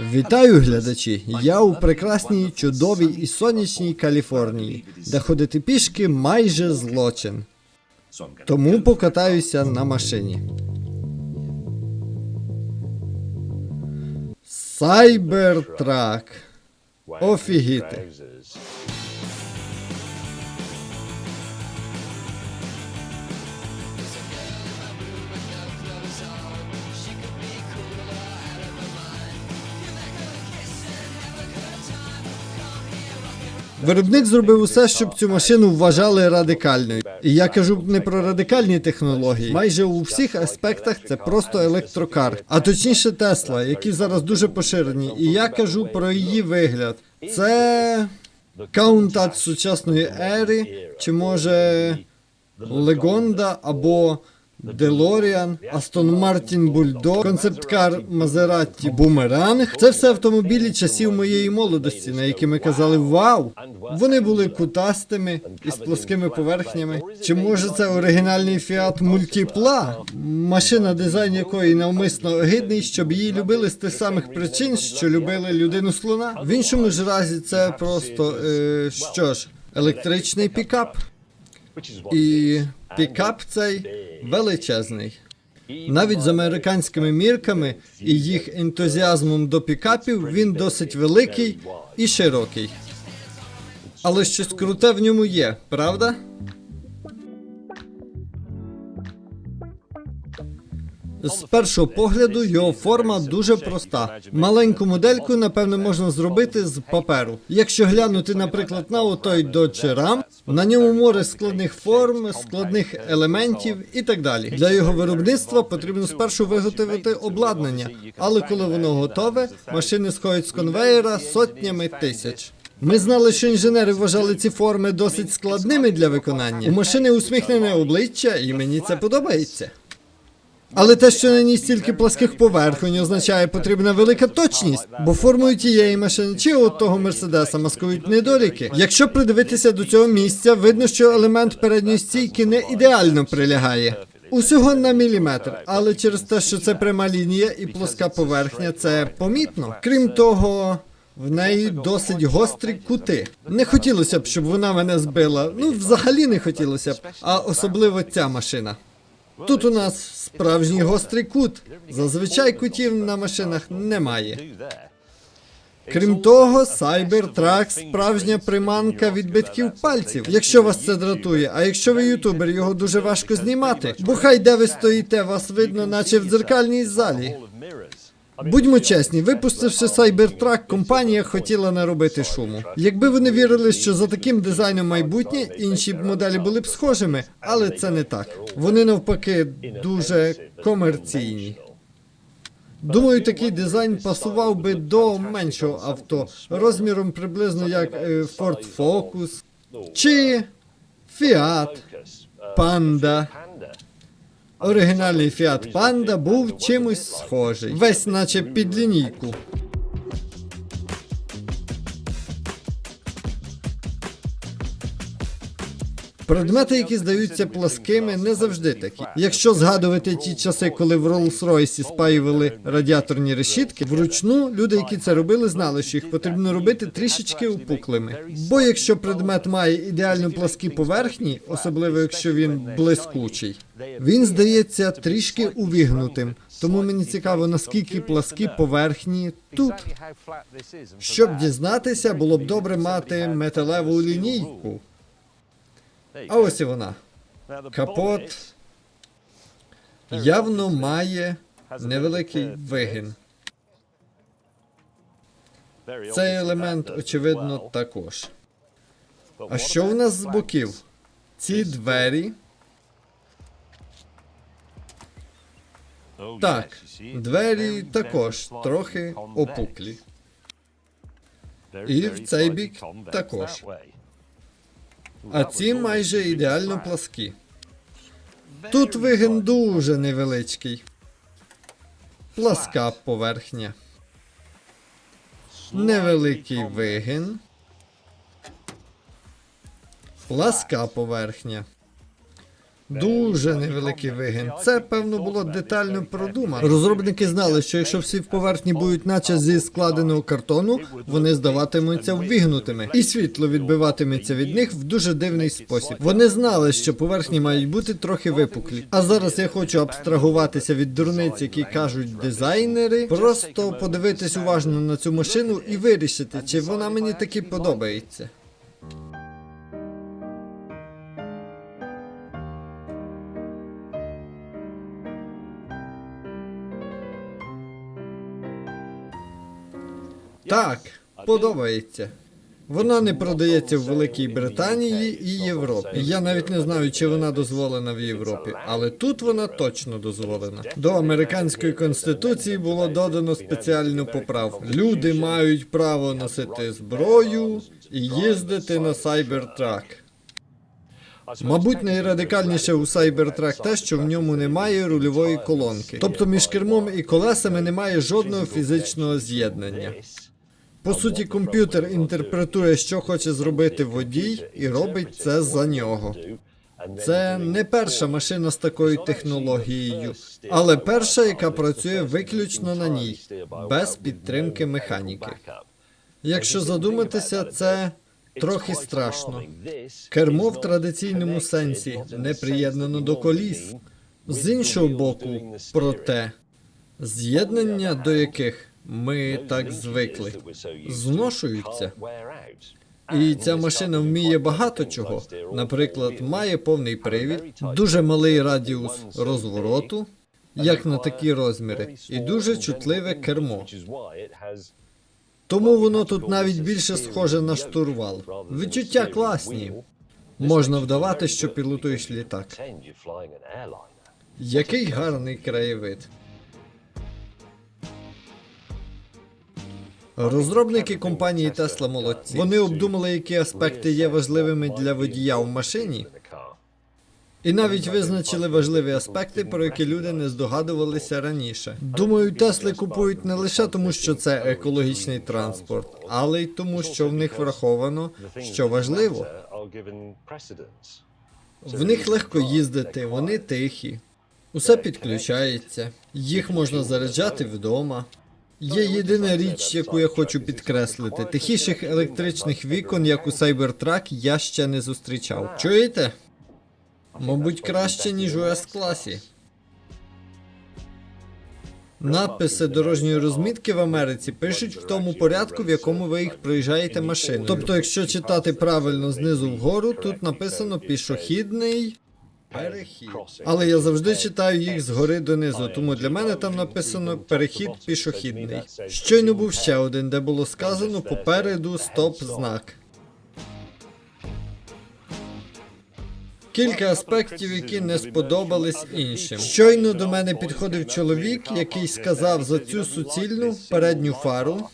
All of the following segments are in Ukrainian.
Вітаю, глядачі! Я у прекрасній, чудовій і сонячній Каліфорнії, де ходити пішки майже злочин. Тому покатаюся на машині. Сайбертрак. Офігіти. Виробник зробив усе, щоб цю машину вважали радикальною. І я кажу не про радикальні технології. Майже у всіх аспектах це просто електрокар, а точніше Тесла, які зараз дуже поширені. І я кажу про її вигляд. Це каунтат сучасної ери, чи може Легонда або Делоріан, Астон Мартін Бульдог, концепткар Мазератті Бумеранг. Це все автомобілі часів моєї молодості, на які ми казали Вау! Вони були кутастими і з плоскими поверхнями. Чи може це оригінальний Fiat Multipla? Машина, дизайн якої навмисно огидний, щоб її любили з тих самих причин, що любили людину слона. В іншому ж разі це просто е, що ж, електричний пікап. І пікап цей величезний. Навіть з американськими мірками і їх ентузіазмом до пікапів він досить великий і широкий. Але щось круте в ньому є, правда? З першого погляду його форма дуже проста. Маленьку модельку, напевно, можна зробити з паперу. Якщо глянути, наприклад, на отой Dodge Ram, на ньому море складних форм, складних елементів і так далі. Для його виробництва потрібно спершу виготовити обладнання, але коли воно готове, машини сходять з конвеєра сотнями тисяч. Ми знали, що інженери вважали ці форми досить складними для виконання. У машини усміхнене обличчя, і мені це подобається. Але те, що на ній стільки пласких поверхонь, означає потрібна велика точність, бо формою тієї машини чи от того мерседеса маскують недоліки. Якщо придивитися до цього місця, видно, що елемент передньої стійки не ідеально прилягає. Усього на міліметр, але через те, що це пряма лінія і плоска поверхня, це помітно. Крім того. В неї досить гострі кути. Не хотілося б, щоб вона мене збила. Ну, взагалі не хотілося б, а особливо ця машина. Тут у нас справжній гострий кут. Зазвичай кутів на машинах немає. Крім того, Cybertruck справжня приманка відбитків пальців. Якщо вас це дратує, а якщо ви ютубер, його дуже важко знімати. Бо хай де ви стоїте, вас видно, наче в дзеркальній залі. Будьмо чесні, випустивши Cybertruck, компанія хотіла наробити шуму. Якби вони вірили, що за таким дизайном майбутнє, інші б моделі були б схожими, але це не так. Вони навпаки дуже комерційні. Думаю, такий дизайн пасував би до меншого авто, розміром приблизно як е, Ford Focus чи Fiat Panda. Оригінальний Fiat Panda був чимось схожий, весь наче під лінійку. Предмети, які здаються пласкими, не завжди такі. Якщо згадувати ті часи, коли в Rolls-Royce спаювали радіаторні решітки, вручну люди, які це робили, знали, що їх потрібно робити трішечки опуклими. Бо якщо предмет має ідеально пласкі поверхні, особливо якщо він блискучий, він здається трішки увігнутим. Тому мені цікаво, наскільки пласкі поверхні тут. Щоб дізнатися, було б добре мати металеву лінійку. А ось і вона. Капот явно має невеликий вигин. Цей елемент, очевидно, також. А що у нас з боків? Ці двері. Так, двері також трохи опуклі. І в цей бік також. А ці майже ідеально пласкі. Тут вигин дуже невеличкий. Пласка поверхня. Невеликий вигин. Пласка поверхня. Дуже невеликий вигін. Це, певно, було детально продумано. Розробники знали, що якщо всі в поверхні будуть наче зі складеного картону, вони здаватимуться ввігнутими, і світло відбиватиметься від них в дуже дивний спосіб. Вони знали, що поверхні мають бути трохи випуклі. А зараз я хочу абстрагуватися від дурниць, які кажуть дизайнери, просто подивитись уважно на цю машину і вирішити, чи вона мені таки подобається. Так, подобається. Вона не продається в Великій Британії і Європі. Я навіть не знаю, чи вона дозволена в Європі, але тут вона точно дозволена. До американської конституції було додано спеціальну поправку. Люди мають право носити зброю і їздити на сайбертрак. Мабуть, найрадикальніше у Cybertruck те, що в ньому немає рульової колонки. Тобто між кермом і колесами немає жодного фізичного з'єднання. По суті, комп'ютер інтерпретує, що хоче зробити водій, і робить це за нього. Це не перша машина з такою технологією, але перша, яка працює виключно на ній, без підтримки механіки. Якщо задуматися, це трохи страшно. Кермо в традиційному сенсі не приєднано до коліс. З іншого боку, проте з'єднання, до яких ми так звикли, зношуються. І ця машина вміє багато чого. Наприклад, має повний привід, дуже малий радіус розвороту, як на такі розміри, і дуже чутливе кермо. Тому воно тут навіть більше схоже на штурвал. Відчуття класні. Можна вдавати, що пілотуєш літак. Який гарний краєвид. Розробники компанії Tesla молодці. Вони обдумали, які аспекти є важливими для водія в машині, і навіть визначили важливі аспекти, про які люди не здогадувалися раніше. Думаю, Тесли купують не лише тому, що це екологічний транспорт, але й тому, що в них враховано, що важливо. В них легко їздити, вони тихі. Усе підключається, їх можна заряджати вдома. Є єдина річ, яку я хочу підкреслити: тихіших електричних вікон, як у Cybertruck, я ще не зустрічав. Чуєте? Мабуть, краще, ніж у С-класі. Надписи дорожньої розмітки в Америці пишуть в тому порядку, в якому ви їх проїжджаєте машиною. Тобто, якщо читати правильно знизу вгору, тут написано пішохідний перехід. Але я завжди читаю їх згори донизу, тому для мене там написано перехід пішохідний. Щойно був ще один, де було сказано попереду стоп-знак. Кілька аспектів, які не сподобались іншим. Щойно до мене підходив чоловік, який сказав за цю суцільну передню фару.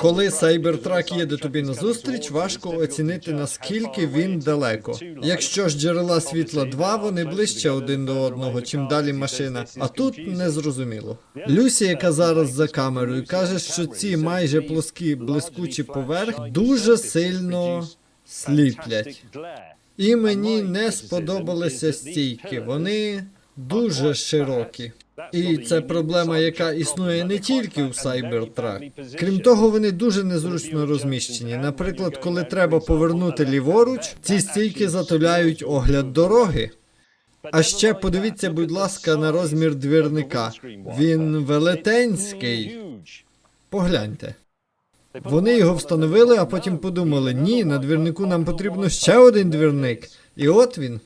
Коли Cybertruck їде тобі назустріч, важко оцінити наскільки він далеко. Якщо ж джерела світла два, вони ближче один до одного, чим далі машина. А тут не зрозуміло. Люсі, яка зараз за камерою, каже, що ці майже плоскі блискучі поверх дуже сильно сліплять. І мені не сподобалися стійки. Вони дуже широкі. І це проблема, яка існує не тільки у Cybertruck. Крім того, вони дуже незручно розміщені. Наприклад, коли треба повернути ліворуч, ці стійки затуляють огляд дороги. А ще подивіться, будь ласка, на розмір двірника. Він велетенський. Погляньте. Вони його встановили, а потім подумали: ні, на двірнику нам потрібно ще один двірник. І от він.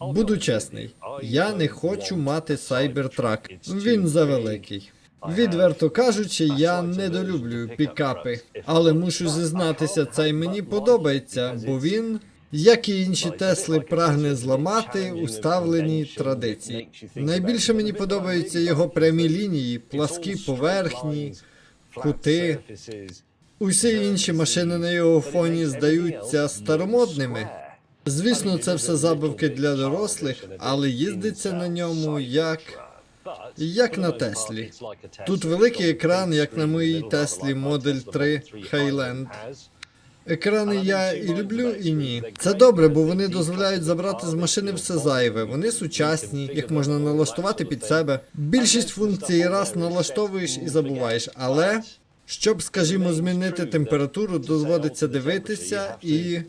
Буду чесний, я не хочу мати Cybertruck. Він завеликий. Відверто кажучи, я недолюблюю пікапи, але мушу зізнатися, цей мені подобається, бо він, як і інші Тесли, прагне зламати уставлені традиції. Найбільше мені подобаються його прямі лінії, пласкі поверхні, кути. Усі інші машини на його фоні здаються старомодними. Звісно, це все забавки для дорослих, але їздиться на ньому як. як на Теслі. Тут великий екран, як на моїй Теслі Model 3 Highland. Екрани я і люблю, і ні. Це добре, бо вони дозволяють забрати з машини все зайве. Вони сучасні, їх можна налаштувати під себе. Більшість функцій раз налаштовуєш і забуваєш, але щоб, скажімо, змінити температуру, доводиться дивитися і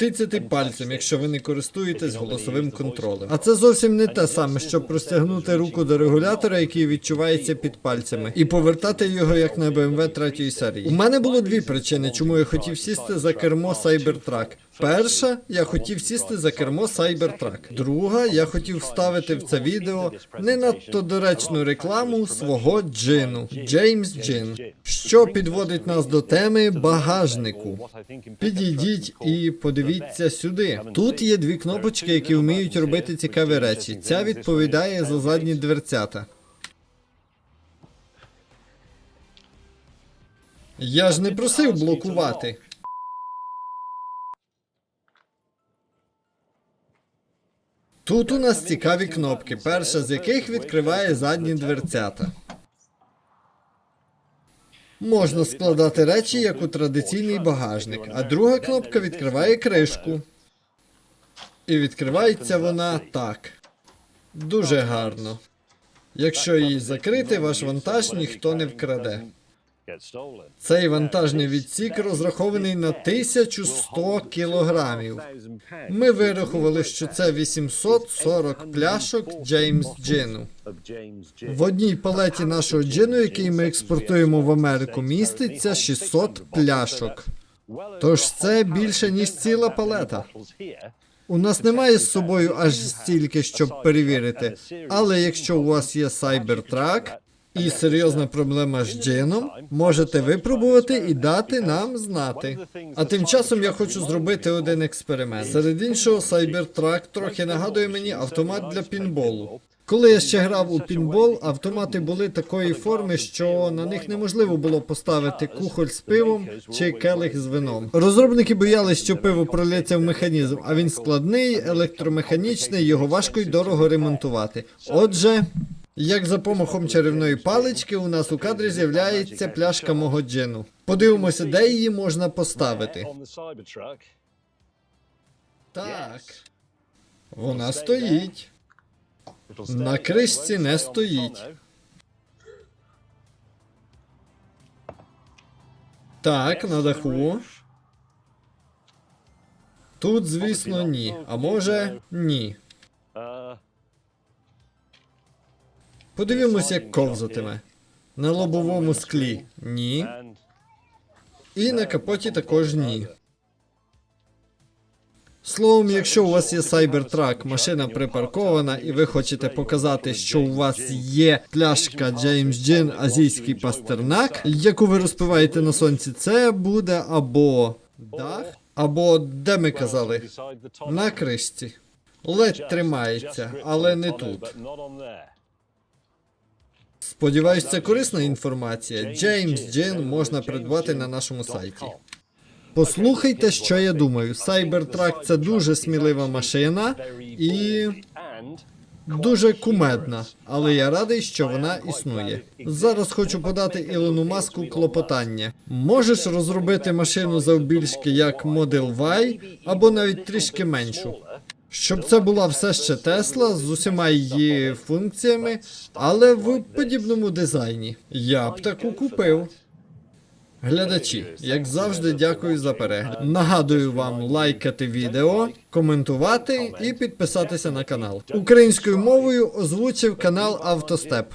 тицяти пальцем, якщо ви не користуєтесь голосовим контролем. А це зовсім не те саме, щоб простягнути руку до регулятора, який відчувається під пальцями, і повертати його як на BMW третьої серії. У мене було дві причини, чому я хотів сісти за кермо Cybertruck. Перша, я хотів сісти за кермо Cybertruck. Друга, я хотів вставити в це відео не надто доречну рекламу свого джину James Джин, що підводить нас до теми багажнику. Підійдіть і подивіться сюди. Тут є дві кнопочки, які вміють робити цікаві речі. Ця відповідає за задні дверцята. Я ж не просив блокувати. Тут у нас цікаві кнопки, перша з яких відкриває задні дверцята. Можна складати речі як у традиційний багажник, а друга кнопка відкриває кришку. І відкривається вона так. Дуже гарно. Якщо її закрити, ваш вантаж ніхто не вкраде. Цей вантажний відсік розрахований на 1100 кілограмів. Ми вирахували, що це 840 пляшок Джеймс Джину. В одній палеті нашого джину, який ми експортуємо в Америку, міститься 600 пляшок. Тож це більше ніж ціла палета. У нас немає з собою аж стільки, щоб перевірити. Але якщо у вас є Cybertruck і серйозна проблема з джином, можете випробувати і дати нам знати. А тим часом я хочу зробити один експеримент. Серед іншого, Cybertruck трохи нагадує мені автомат для пінболу. Коли я ще грав у пінбол, автомати були такої форми, що на них неможливо було поставити кухоль з пивом чи келих з вином. Розробники боялись, що пиво пролється в механізм, а він складний, електромеханічний, його важко й дорого ремонтувати. Отже. Як за помахом чарівної палички у нас у кадрі з'являється пляшка мого джину. Подивимося, де її можна поставити. Так, вона стоїть. На кришці не стоїть. Так, на даху. Тут, звісно, ні. А може, ні. Подивимось, як ковзатиме. На лобовому склі ні. І на капоті також ні. Словом, якщо у вас є Cybertruck, машина припаркована, і ви хочете показати, що у вас є пляшка James Gin азійський пастернак, яку ви розпиваєте на сонці, це буде або дах, або де ми казали, на кришці. Ледь тримається, але не тут. Сподіваюсь, це корисна інформація. James Gin можна придбати на нашому сайті. Послухайте, що я думаю. Cybertruck – це дуже смілива машина і дуже кумедна, але я радий, що вона існує. Зараз хочу подати Ілону Маску клопотання. Можеш розробити машину завбільшки як Model Y, або навіть трішки меншу. Щоб це була все ще Тесла з усіма її функціями, але в подібному дизайні. Я б таку купив. Глядачі, як завжди, дякую за перегляд. Нагадую вам лайкати відео, коментувати і підписатися на канал. Українською мовою озвучив канал Автостеп.